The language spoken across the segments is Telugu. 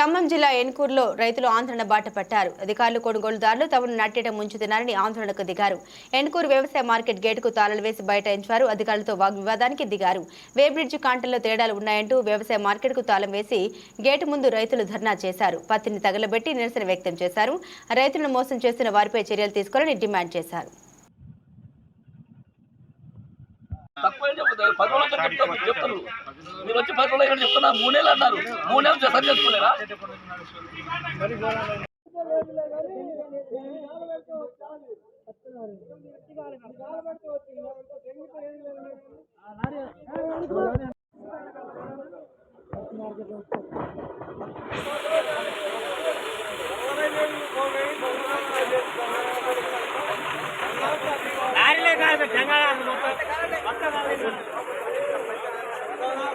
ఖమ్మం జిల్లా ఎన్కూరులో రైతులు ఆందోళన బాట పట్టారు. అధికారులు కొనుగోలుదారులు తమను నట్టేట ముంచుతున్నారని ఆందోళనకు దిగారు. ఎన్కూరు వ్యవసాయ మార్కెట్ గేటుకు తాళాలు వేసి బైఠాయించారు. అధికారులతో వాగ్వివాదానికి దిగారు. వేబ్రిడ్జ్ కాంటల్లో తేడాలు ఉన్నాయంటూ వ్యవసాయ మార్కెట్కు తాళం వేసి గేటు ముందు రైతులు ధర్నా చేశారు. పత్తిని తగలబెట్టి నిరసన వ్యక్తం చేశారు. రైతులను మోసం చేస్తున్న వారిపై చర్యలు తీసుకోవాలని డిమాండ్ చేశారు. తక్కువ ఏం చెప్తారు పది రోజులు చెప్తారు చెప్తారు మీరు వచ్చి పది రోజులు ఇక్కడ చెప్తున్నారు మూడు నెలలు అన్నారు. మూడు నెలలు సరి చేసుకోలేరా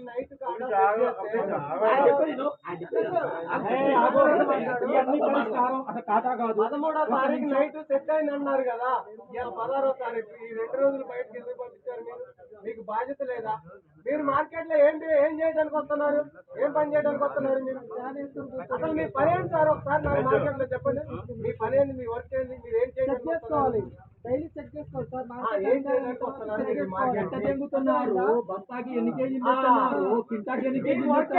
పదమూడో తారీఖు నైట్ పదమూడో తారీఖు నైట్ సెట్ అయింది అన్నారు కదా. ఇవాళ పదహారో తారీఖు ఈ రెండు రోజులు బయటకు ఎందుకు పంపించారు మీరు? మీకు బాధ్యత లేదా? మీరు మార్కెట్లో ఏంటి ఏం చేయడానికి వస్తున్నారు? ఏం పని చేయడానికి వస్తున్నారు మీరు? అసలు మీ పని ఏంటి సార్? ఒకసారి నాకు మార్కెట్లో చెప్పండి. మీ పని ఏంటి మీ వర్క్ ఏంటి మీరు ఏం చేయడానికి వస్తున్నారు? డైలీ చెక్ చేసుకోవాలి సార్. ఎంత తెంగుతున్నారు బస్తాకి ఎన్ని కేజీలు ఆ. తెస్తున్నారు కింటాకి ఎన్ని కేజీలు వర్క్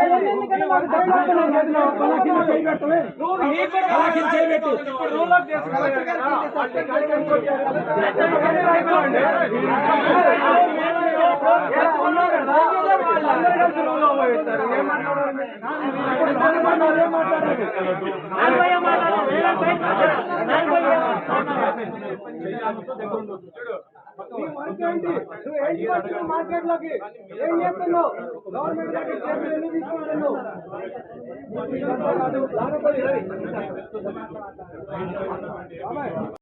మార్కెట్లోకి ఏం చేస్తున్నావు గవర్నమెంట్ దగ్గర చేతులు ఎందుకు తీసుకుంటున్నావు